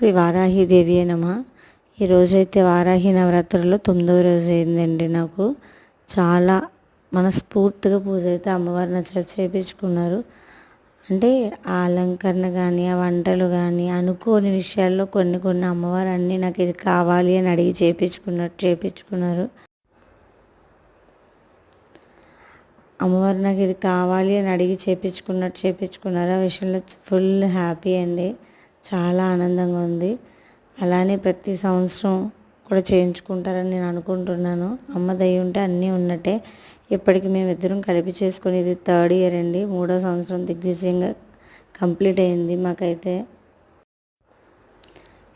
శ్రీ వారాహిదేవి నమ. ఈరోజైతే వారాహి నవరాత్రుల్లో తొమ్మిదవ రోజు అయిందండి నాకు. చాలా మనస్ఫూర్తిగా పూజ అయితే అమ్మవారిని నచ్చ చేయించుకున్నారు అంటే ఆ అలంకరణ కానీ ఆ వంటలు కానీ అనుకోని విషయాల్లో కొన్ని కొన్ని అమ్మవారు అన్నీ నాకు ఇది కావాలి అని అడిగి చేయించుకున్నట్టు చేయించుకున్నారు అమ్మవారు నాకు ఇది కావాలి అని అడిగి చేయించుకున్నట్టు చేయించుకున్నారు ఆ విషయంలో ఫుల్ హ్యాపీ అండి. చాలా ఆనందంగా ఉంది. అలానే ప్రతి సంవత్సరం కూడా చేయించుకుంటారని నేను అనుకుంటున్నాను. అమ్మ దయ ఉంటే అన్నీ ఉన్నట్టే. ఇప్పటికి మేమిద్దరం కలిపి చేసుకుని ఇది థర్డ్ ఇయర్ అండి. మూడో సంవత్సరం దిగ్విజయంగా కంప్లీట్ అయింది మాకైతే.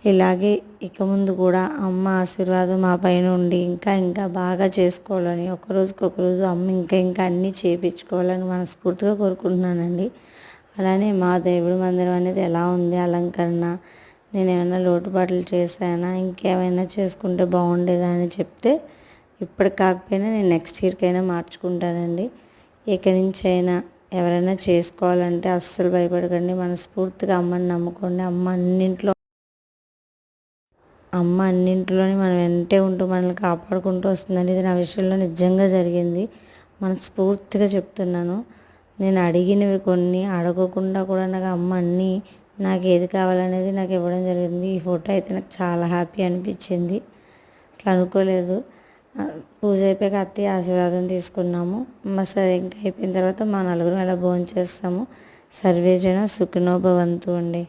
ఇలాగే ఇక ముందు కూడా అమ్మ ఆశీర్వాదం మా పైన ఉండి ఇంకా ఇంకా బాగా చేసుకోవాలని ఒకరోజుకి ఒకరోజు అమ్మ ఇంకా ఇంకా అన్నీ చేయించుకోవాలని మనస్ఫూర్తిగా కోరుకుంటున్నానండి. అలానే మా దేవుడి మందిరం అనేది ఎలా ఉంది అలంకరణ నేను ఏమైనా లోటుపాట్లు చేశానా ఇంకేమైనా చేసుకుంటే బాగుండేదా అని చెప్తే ఇప్పటికి కాకపోయినా నేను నెక్స్ట్ ఇయర్కైనా మార్చుకుంటానండి. ఇక్కడి నుంచి అయినా ఎవరైనా చేసుకోవాలంటే అస్సలు భయపడకండి మనస్ఫూర్తిగా అమ్మని నమ్ముకోండి. అమ్మ అన్నింట్లో అమ్మ అన్నింటిలోని మనం వెంటే ఉంటూ మనల్ని కాపాడుకుంటూ వస్తుందండి. ఇది నా విషయంలో నిజంగా జరిగింది. మనస్ఫూర్తిగా చెప్తున్నాను. నేను అడిగినవి కొన్ని అడగకుండా కూడా నాకు అమ్మ అన్నీ నాకు ఏది కావాలనేది నాకు ఇవ్వడం జరిగింది. ఈ ఫోటో అయితే నాకు చాలా హ్యాపీ అనిపించింది. అసలు అనుకోలేదు. పూజ అయిపోయాక అత్తయ్య ఆశీర్వాదం తీసుకున్నాము. మా సరే ఇంకా అయిపోయిన తర్వాత మా నలుగురు అలా భోజనం చేస్తాము సర్వేజన సుఖినోభవంతు అండి.